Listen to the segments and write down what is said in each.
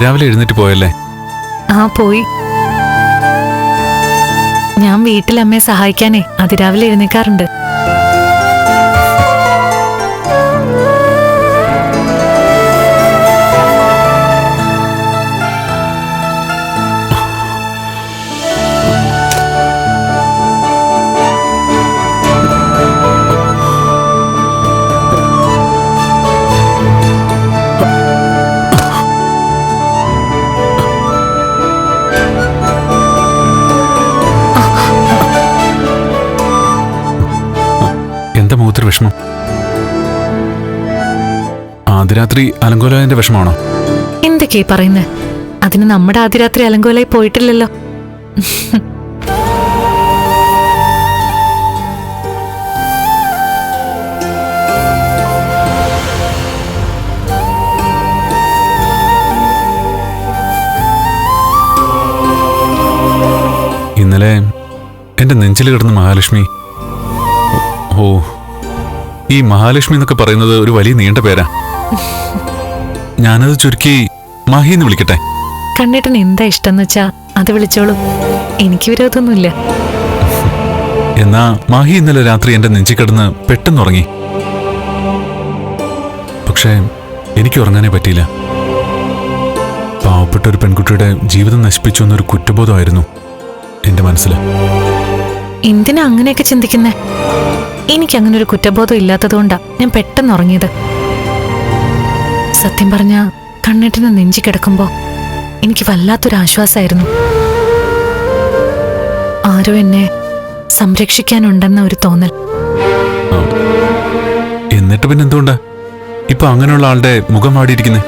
അതിരാവിലെ എഴുന്നേറ്റ് പോയല്ലേ? ആ പോയി. ഞാൻ വീട്ടിൽ അമ്മയെ സഹായിക്കാനേ അതിരാവിലെ എഴുന്നേക്കാറുണ്ട്. എന്താ മുഖത്തൊരു വിഷമം. ആദ്യരാത്രി അലങ്കോലായന്റെ വിഷമാണോ? എന്തൊക്കെയാ പറയുന്നത് അതിന് നമ്മുടെ ആദ്യരാത്രി അലങ്കോലായി പോയിട്ടില്ലല്ലോ. ഇന്നലെ എന്റെ നെഞ്ചിൽ കിടന്ന മഹാലക്ഷ്മി. ഓ ഈ മഹാലക്ഷ്മി എന്നൊക്കെ പറയുന്നത് ഒരു വലിയ നീണ്ട പേരാ. ഞാനത് ചുരുക്കി മഹി എന്ന് വിളിക്കട്ടെ? കണ്ണേട്ടൻ എന്താ ഇഷ്ടം എന്ന് വെച്ചാ അത് വിളിച്ചോളൂ. എനിക്ക് വിരോധമൊന്നുമില്ല. എന്നാ മാഹി ഇന്നലെ രാത്രി എന്റെ നെഞ്ചി കിടന്ന് പെട്ടെന്ന് ഉറങ്ങി. പക്ഷേ എനിക്ക് ഉറങ്ങാനേ പറ്റിയില്ല. പാവപ്പെട്ട ഒരു പെൺകുട്ടിയുടെ ജീവിതം നശിപ്പിച്ചു എന്നൊരു കുറ്റബോധമായിരുന്നു എന്റെ മനസ്സിൽ എന്തിനാ അങ്ങനെയൊക്കെ ചിന്തിക്കുന്നേ? എനിക്ക് അങ്ങനെ ഒരു കുറ്റബോധം ഇല്ലാത്തതുകൊണ്ടാ ഞാൻ പെട്ടെന്ന് ഉറങ്ങിയത് സത്യം പറഞ്ഞ കണ്ണേട്ടിന് നെഞ്ചി കിടക്കുമ്പോ എനിക്ക് വല്ലാത്തൊരു ആശ്വാസമായിരുന്നു ആരോ എന്നെ സംരക്ഷിക്കാനുണ്ടെന്ന ഒരു തോന്നൽ. എന്നിട്ട് പിന്നെ എന്തുകൊണ്ടാ ഇപ്പൊ അങ്ങനെയുള്ള ആളുടെ മുഖം വാടിയിരിക്കുന്നേ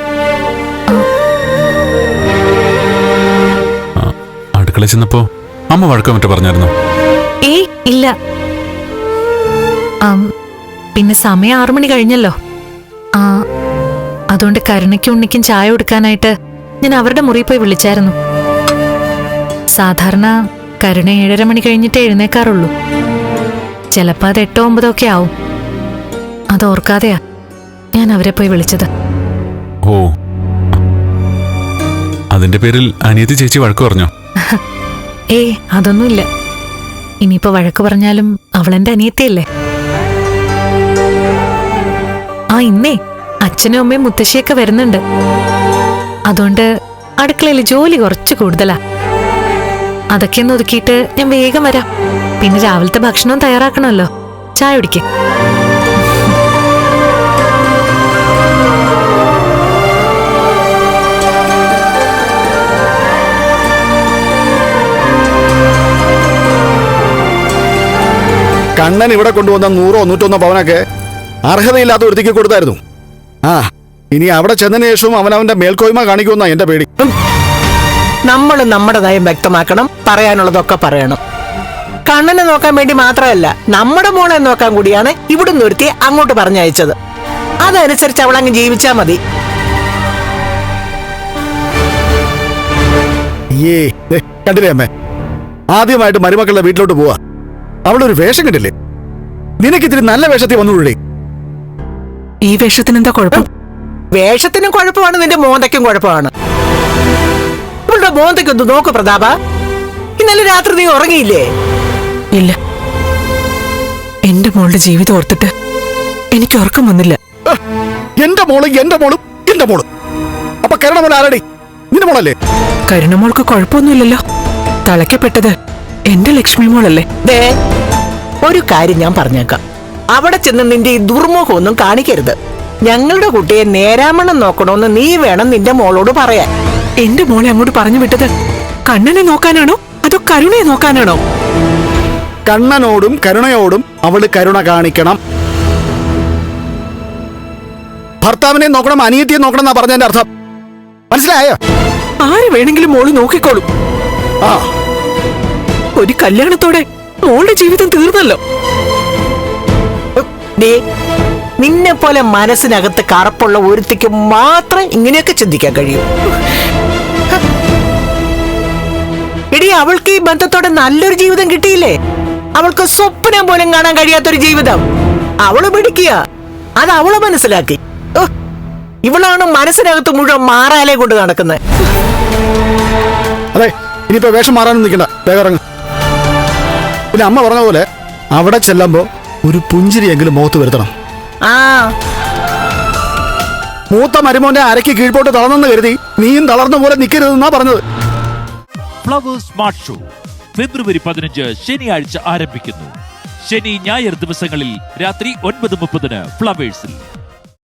ആ, അടുക്കള ചെന്നപ്പോ അമ്മ വഴക്കം മറ്റോ പറഞ്ഞായിരുന്നു? ഏയ് ഇല്ല. പിന്നെ സമയം ആറു മണി കഴിഞ്ഞല്ലോ. ആ അതുകൊണ്ട് കരുണയ്ക്കും ഉണ്ണിക്കും ചായ കൊടുക്കാനായിട്ട് ഞാൻ അവരുടെ മുറിയിൽ പോയി വിളിച്ചായിരുന്നു. സാധാരണ കരുണ ഏഴര മണി കഴിഞ്ഞിട്ടേ എഴുന്നേക്കാറുള്ളൂ. ചിലപ്പോൾ അത് എട്ടോ ഒമ്പതോ ഒക്കെ ആവും. അത് ഓർക്കാതെയാ ഞാൻ അവരെ പോയി വിളിച്ചത്. ഓ. അതിന്റെ പേരിൽ അനിയത്തി ചേച്ചി വഴക്ക് പറഞ്ഞോ? ഏയ് അതൊന്നുമില്ല. ഇനിയിപ്പോ വഴക്ക് പറഞ്ഞാലും അവളെന്റെ അനിയത്തിയല്ലേ? ആ ഇന്നേ അച്ഛനും അമ്മയും മുത്തശ്ശിയൊക്കെ വരുന്നുണ്ട്. അതുകൊണ്ട് അടുക്കളയിൽ ജോലി കുറച്ച് കൂടുതലാ. അതൊക്കെ ഒന്ന് ഒതുക്കിയിട്ട് ഞാൻ വേഗം വരാം. പിന്നെ രാവിലത്തെ ഭക്ഷണവും തയ്യാറാക്കണമല്ലോ. ചായ കുടിക്ക്. കണ്ണൻ ഇവിടെ കൊണ്ടുവന്ന നൂറോ നൂറ്റൊന്നോ പവനൊക്കെ അർഹതയില്ലാത്ത ഒരുത്തിക്ക് കൊടുത്തായിരുന്നു. ആ ഇനി അവിടെ ചെന്നതിന് ശേഷവും അവനവന്റെ മേൽക്കോയ്മ കാണിക്കുമെന്നാ എന്റെ പേടി. നമ്മൾ നമ്മുടെ നയം വ്യക്തമാക്കണം പറയാനുള്ളതൊക്കെ പറയണം. കണ്ണനെ നോക്കാൻ വേണ്ടി മാത്രമല്ല നമ്മുടെ മോളെ നോക്കാൻ കൂടിയാണ് ഇവിടുന്ന് ഒരുത്തി അങ്ങോട്ട് പറഞ്ഞയച്ചത്. അതനുസരിച്ച് അവൾ അങ്ങ് ജീവിച്ചാ മതി. ഏ കണ്ടില്ലേ അമ്മേ? ആദ്യമായിട്ട് മരുമക്കളുടെ വീട്ടിലോട്ട് പോവാ. അവളൊരു വേഷം കിട്ടില്ലേ നിനക്ക് ഇത്തിരി നല്ല വേഷത്തിൽ വന്നുകൂടെ ഈ വേഷത്തിന് എന്താ കുഴപ്പം? വേഷത്തിനും കുഴപ്പമാണ് നിന്റെ മോന്തയ്ക്കും കുഴപ്പമാണ്. ഇവളുടെ മോന്തയ്ക്കൊന്ന് നോക്ക് പ്രതാപ. ഇന്നലെ രാത്രി നീ ഉറങ്ങിയില്ലേ? ഇല്ല. എന്റെ മോളുടെ ജീവിതം ഓർത്തിട്ട് എനിക്ക് ഉറക്കം വന്നില്ല. എന്റെ മോൾ എന്റെ മോളും എന്റെ മോൾ. അപ്പൊ കരുണ മോൾ ആരടി? നിന്റെ മോളല്ലേ? കരുണമോൾക്ക് കുഴപ്പമൊന്നുമില്ലല്ലോ. തളയ്ക്കപ്പെട്ടത് എന്റെ ലക്ഷ്മി മോളല്ലേ. ദേ ഒരു കാര്യം ഞാൻ പറഞ്ഞേക്കാം. അവിടെ ചെന്ന് നിന്റെ ഈ ദുർമുഖം ഒന്നും കാണിക്കരുത്. ഞങ്ങളുടെ കുട്ടിയെ നേരാമണം നോക്കണമെന്ന് നീ വേണം നിന്റെ മോളോട് പറയാൻ. എന്റെ മോളെ അങ്ങോട്ട് പറഞ്ഞു വിട്ടത് കണ്ണനെ നോക്കാനാണോ? അതോ കരുണയെ നോക്കാനാണോ? കണ്ണനോടും കരുണയോടും അവൾ കരുണ കാണിക്കണം. ഭർത്താവിനെ നോക്കണം അനിയത്തിയെ നോക്കണം എന്നാ പറഞ്ഞതിന്റെ അർത്ഥം. മനസ്സിലായോ? ആര് വേണമെങ്കിലും മോൾ നോക്കിക്കോളും. ആ. ഒരു കല്യാണത്തോടെ മോളുടെ ജീവിതം തീർന്നല്ലോ. ദേ നിന്നെ പോലെ മനസ്സിനകത്ത് കറപ്പുള്ള ഒരുത്തിക്ക് മാത്രം ഇങ്ങനെയൊക്കെ ചിന്തിക്കാൻ കഴിയും. ഇടി അവൾക്ക് ഈ ബന്ധത്തോടെ നല്ലൊരു ജീവിതം കിട്ടിയില്ലേ? അവൾക്ക് സ്വപ്നം പോലും കാണാൻ കഴിയാത്തൊരു ജീവിതം. അവൾ പിടിക്കുക അത് അവൾ മനസ്സിലാക്കി. ഇവളാണ് മനസ്സിനകത്ത് മുഴുവൻ മാറാലെ കൊണ്ട് നടക്കുന്നത് അതെ ഇനിയിപ്പോ വേഷം മാറാനും നിൽക്കണ്ട. വേഗം ഇറങ്ങും. പിന്നെ അമ്മ പറഞ്ഞ പോലെ അവിടെ ചെല്ലുമ്പോ ഒരു പുഞ്ചിരിയെങ്കിലും മുഖത്ത് വരുത്തണം. ആ. മൂത്ത മരുമോന്റെ അരയ്ക്ക് കീഴ്പോട്ട് തളർന്നെന്ന് കരുതി നീയും തളർന്ന പോലെ നിൽക്കരുതെന്നാ പറഞ്ഞത്. ഫ്ലവേഴ്സ് സ്മാർട്ട് ഷോ ഫെബ്രുവരി പതിനഞ്ച് ശനിയാഴ്ച ആരംഭിക്കുന്നു. ശനി ഞായർ ദിവസങ്ങളിൽ രാത്രി ഒൻപത് മുപ്പതിന് ഫ്ലവേഴ്സിൽ